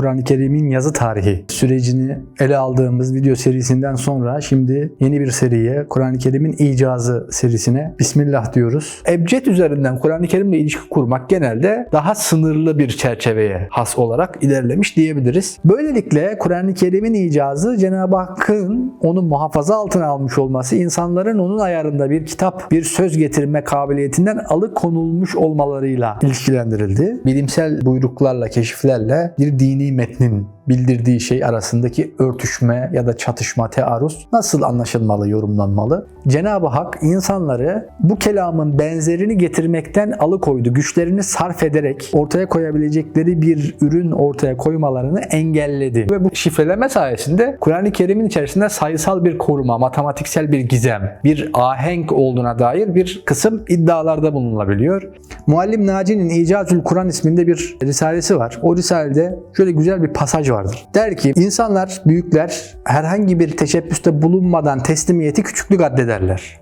Kur'an-ı Kerim'in yazı tarihi sürecini ele aldığımız video serisinden sonra şimdi yeni bir seriye Kur'an-ı Kerim'in icazı serisine Bismillah diyoruz. Ebced üzerinden Kur'an-ı Kerim'le ilişki kurmak genelde daha sınırlı bir çerçeveye has olarak ilerlemiş diyebiliriz. Böylelikle Kur'an-ı Kerim'in icazı Cenab-ı Hakk'ın onu muhafaza altına almış olması insanların onun ayarında bir kitap, bir söz getirme kabiliyetinden alıkonulmuş olmalarıyla ilişkilendirildi. Bilimsel buyruklarla, keşiflerle bir dini metnin bildirdiği şey arasındaki örtüşme ya da çatışma, tearruz nasıl anlaşılmalı, yorumlanmalı? Cenab-ı Hak insanları bu kelamın benzerini getirmekten alıkoydu. Güçlerini sarf ederek ortaya koyabilecekleri bir ürün ortaya koymalarını engelledi. Ve bu şifreleme sayesinde Kur'an-ı Kerim'in içerisinde sayısal bir koruma, matematiksel bir gizem, bir ahenk olduğuna dair bir kısım iddialarda bulunulabiliyor. Muallim Naci'nin İcazül Kur'an isminde bir risalesi var. O risalede şöyle güzel bir pasaj vardır. Der ki insanlar, büyükler herhangi bir teşebbüste bulunmadan teslimiyeti küçüklük addederler.